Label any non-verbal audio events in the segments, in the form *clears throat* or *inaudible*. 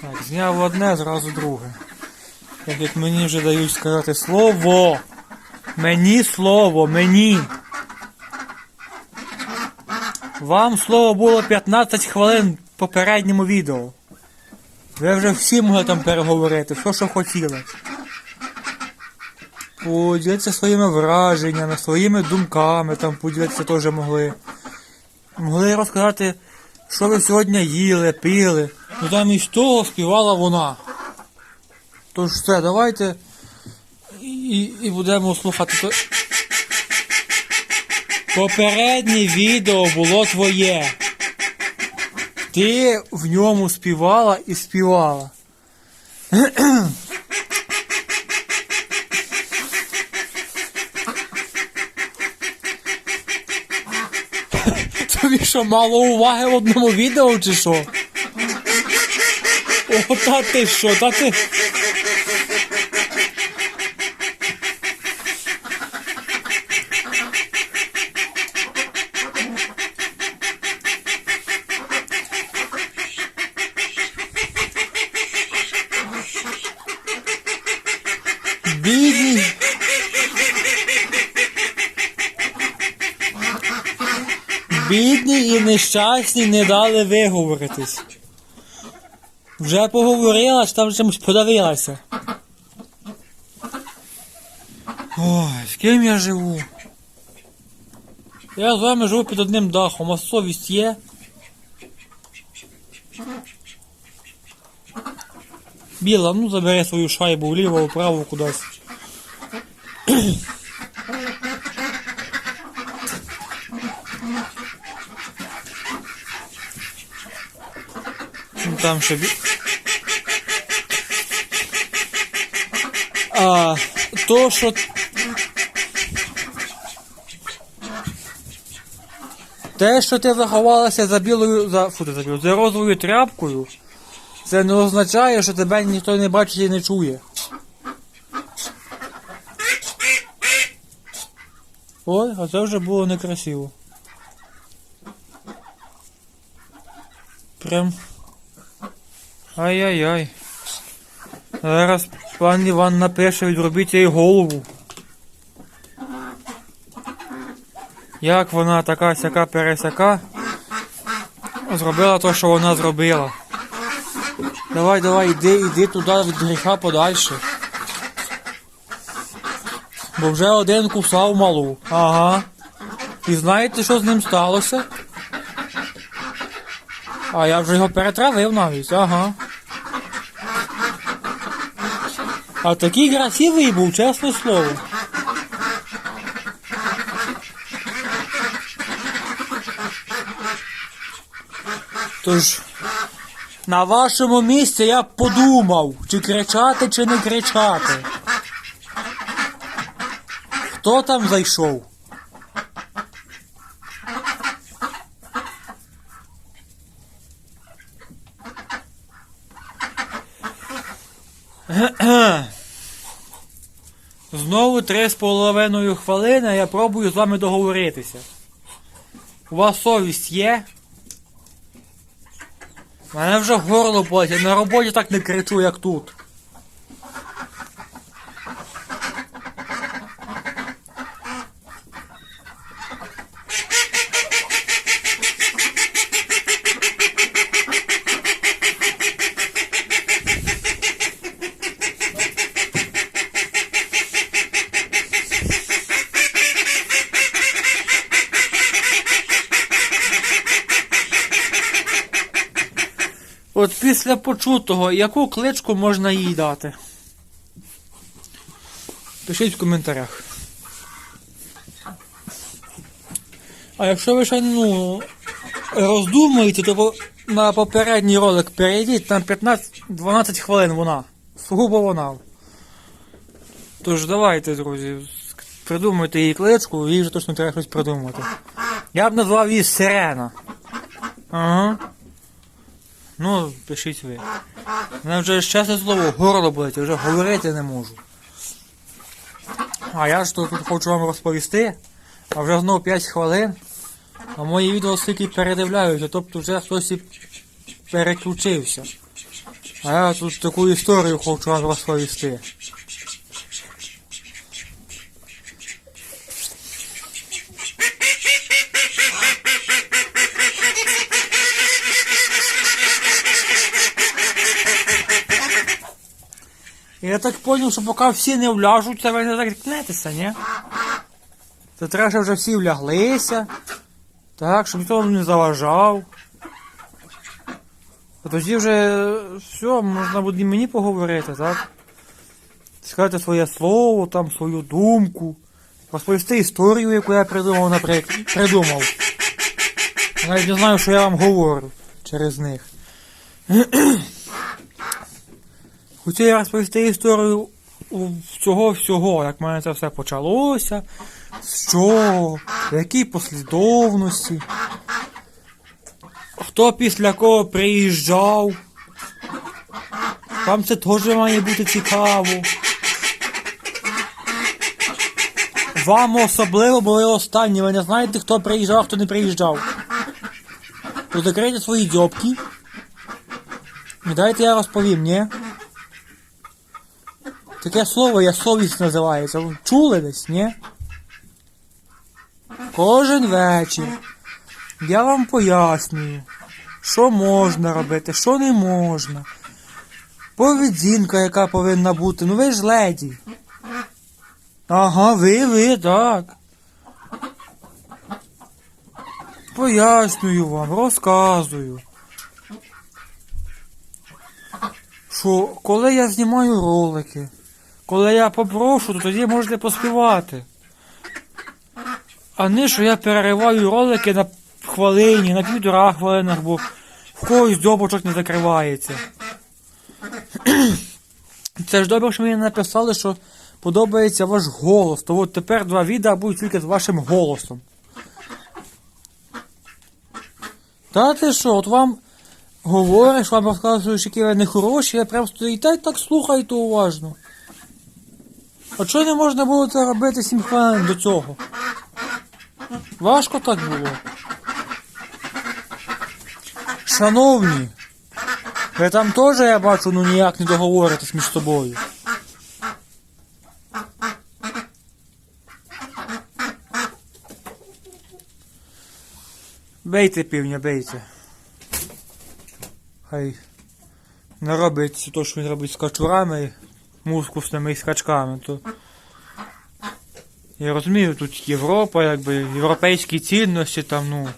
Так, зняв одне, зразу друге. Так як мені вже дають сказати слово. Мені слово, мені. Вам слово було 15 хвилин в попередньому відео. Ви вже всі могли там переговорити, все, що хотіли. Поділитися своїми враженнями, своїми думками там поділитися теж могли. Могли розказати, що ви сьогодні їли, пили. Ну там із того співала вона. Тож все, давайте і, і будемо слухати. Попереднє відео було твоє. Ти в ньому співала і співала. Тобі що, мало уваги в одному відео чи що? О, та ти що, та ти. Бідні. І нещасні не дали виговоритись. Вже поговорила, що там чимось подавилася. Ой, з ким я живу? Я з вами живу під одним дахом, а совість є. Біла, ну забери свою шайбу вліво, вправо кудись. Там ще бі... А, то, що... Те, що ти заховалася за білою, за, фу, за, білою, за розовою тряпкою, це не означає, що тебе ніхто не бачить і не чує. Ой, а це вже було некрасиво. Прям. Ай-яй-яй. Зараз пан Іван напише, відробіть їй голову. Як вона така сяка пересяка зробила те, що вона зробила. Давай, давай, іди, іди туди від гріха подальше. Бо вже один кусав малу. Ага. І знаєте, що з ним сталося? А я вже його перетравив навіть, ага. А такий красивий був, чесне слово. Тож, на вашому місці я б подумав, чи кричати, чи не кричати. Хто там зайшов? *clears throat* Знову три з половиною хвилини я пробую з вами договоритися. У вас совість є? У мене вже горло болить, я на роботі так не кричу, як тут. От після почутого, яку кличку можна їй дати? Пишіть в коментарях. А якщо ви ще ну, роздумуєте, то на попередній ролик перейдіть, там 15-12 хвилин вона. Сугубо вона. Тож давайте, друзі, придумайте її кличку, їй вже точно треба щось придумати. Я б назвав її Сирена. Ага. Ну, пишіть ви. Мене вже щасне слово, горло болить, вже говорити не можу. А я ж тут хочу вам розповісти, а вже знову 5 хвилин, а мої відео стільки передивляються, тобто вже хтось і переключився. А я тут таку історію хочу вам розповісти. Я так понял, що поки всі не вляжуться, ви не закрикнетеся, ні? Це треба, щоб вже всі вляглися. Так, щоб ніхто не заважав. А тоді вже все, можна буде і мені поговорити, так? Сказати своє слово, там, свою думку. Розповісти історію, яку я придумав, наприклад. Придумав. Я навіть не знаю, що я вам говорю через них. Хотів я розповісти історію цього всього, як в мене це все почалося, з чого, в якій послідовності, хто після кого приїжджав. Вам це теж має бути цікаво. Вам особливо були останні, ви не знаєте, хто приїжджав, хто не приїжджав. Закрийте свої дзьобки. І дайте я розповім, ні? Таке слово я совість називається. Чули десь, ні? Кожен вечір я вам пояснюю, що можна робити, що не можна. Поведінка, яка повинна бути. Ну ви ж леді. Ага, ви, ви, так. Пояснюю вам, розказую. Що коли я знімаю ролики, коли я попрошу, то тоді можете поспівати. А не що я перериваю ролики на хвилині, на півтора хвилинах, бо в когось дзьобочок не закривається. Це ж добре, що мені написали, що подобається ваш голос. То от тепер два відео будуть тільки з вашим голосом. Та ти що, от вам говориш, вам розказуєш, які ви нехороші, ви прям стоїте і так слухайте уважно. А чого не можна було це робити 7 хвилин до цього? Важко так було. Шановні, ви там теж, я бачу, ну ніяк не договоритесь між собою. Бейте півня, бейте. Хай не робить те, що він робить з качурами, мускусними і з качками, то. Я розумію, тут Європа, якби європейські цінності там, ну,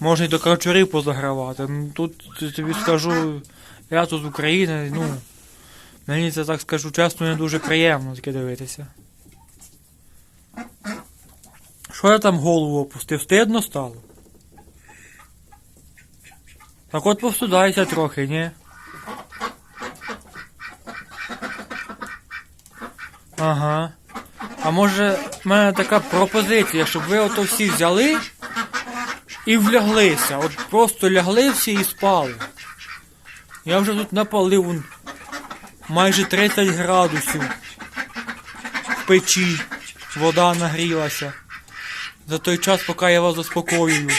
можна й до качурів позагравати. Ну, тут тобі скажу, я тут з України, ну, мені це так скажу чесно, не дуже приємно таке дивитися. Що я там голову опустив? Стидно стало? Так от повстудайся трохи, ні? Ага. А може, в мене така пропозиція, щоб ви ото всі взяли і вляглися. От просто лягли всі і спали. Я вже тут напалив майже 30 градусів в печі. Вода нагрілася. За той час, поки я вас заспокоюю.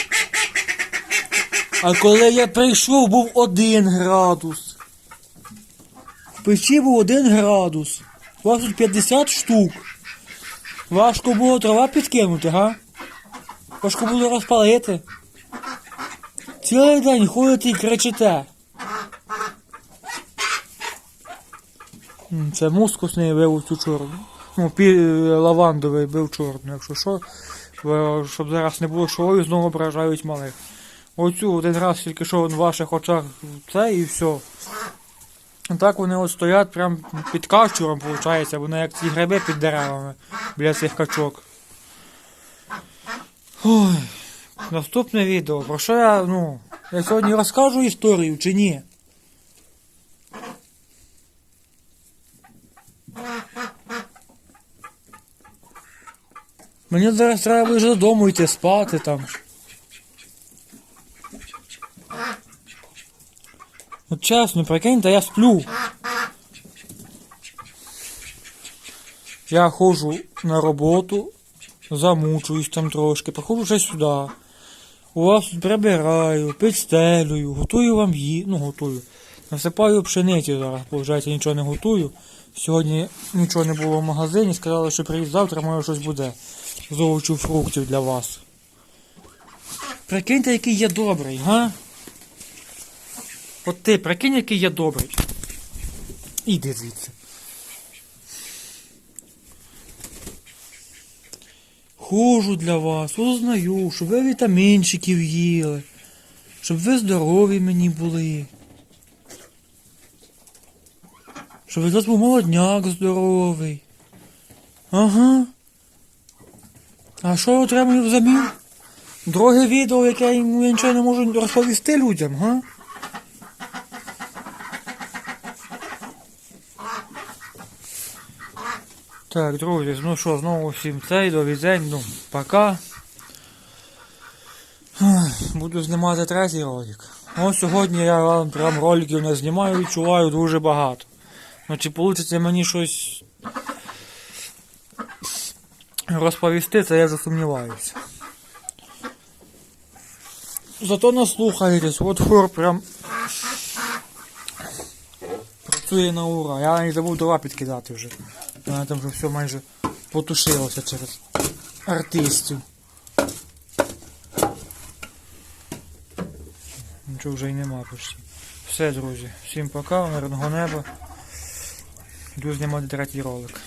А коли я прийшов, був один градус. В печі був один градус. У вас тут 50 штук. Важко було трава підкинути, га? Важко було розпалити. Цілий день ходите і кричите. Це мускусний бив цю чорну. Ну, пі... лавандовий бив чорну, якщо що. Щоб зараз не було шоу, знову ображають малих. Оцю один раз тільки що в ваших очах це і все. Так вони от стоять прям під качуром, виходить, вони як ці гриби під деревами біля цих качок. Ой, наступне відео. Про що я, ну, я сьогодні розкажу історію чи ні? Мені зараз треба вже додому йти спати там. От чесно, прикиньте, я сплю. Я ходжу на роботу, замучуюсь там трошки, приходжу вже сюди. У вас тут прибираю, підстелюю, готую вам ї... ну готую. Насипаю пшениці зараз, виходить, нічого не готую. Сьогодні нічого не було в магазині, сказали, що приїзд завтра, може щось буде. З овочів, фруктів для вас. Прикиньте, який я добрий, га? От ти, прикинь, який я добрий. Іди звідси. Хожу для вас, узнаю, щоб ви вітамінчиків їли, щоб ви здорові мені були. Щоб від вас був молодняк здоровий. Ага. А що отримую взамін? Друге відео, яке я нічого не можу розповісти людям, га? Так, друзі, ну що, знову всім цей, до візень, ну, пока. Буду знімати третій ролик. Ось сьогодні я вам прям роликів не знімаю, відчуваю дуже багато. Ну чи вийде мені щось розповісти, це я вже сумніваюся. Зато наслухаєтесь, от хор прям працює на ура. Я не забув дрова підкидати вже. У мене там вже все майже потушилося через артистів. Нічого вже й нема почти. Все, друзі. Всім пока, мирного неба. Йду знімати третій ролик.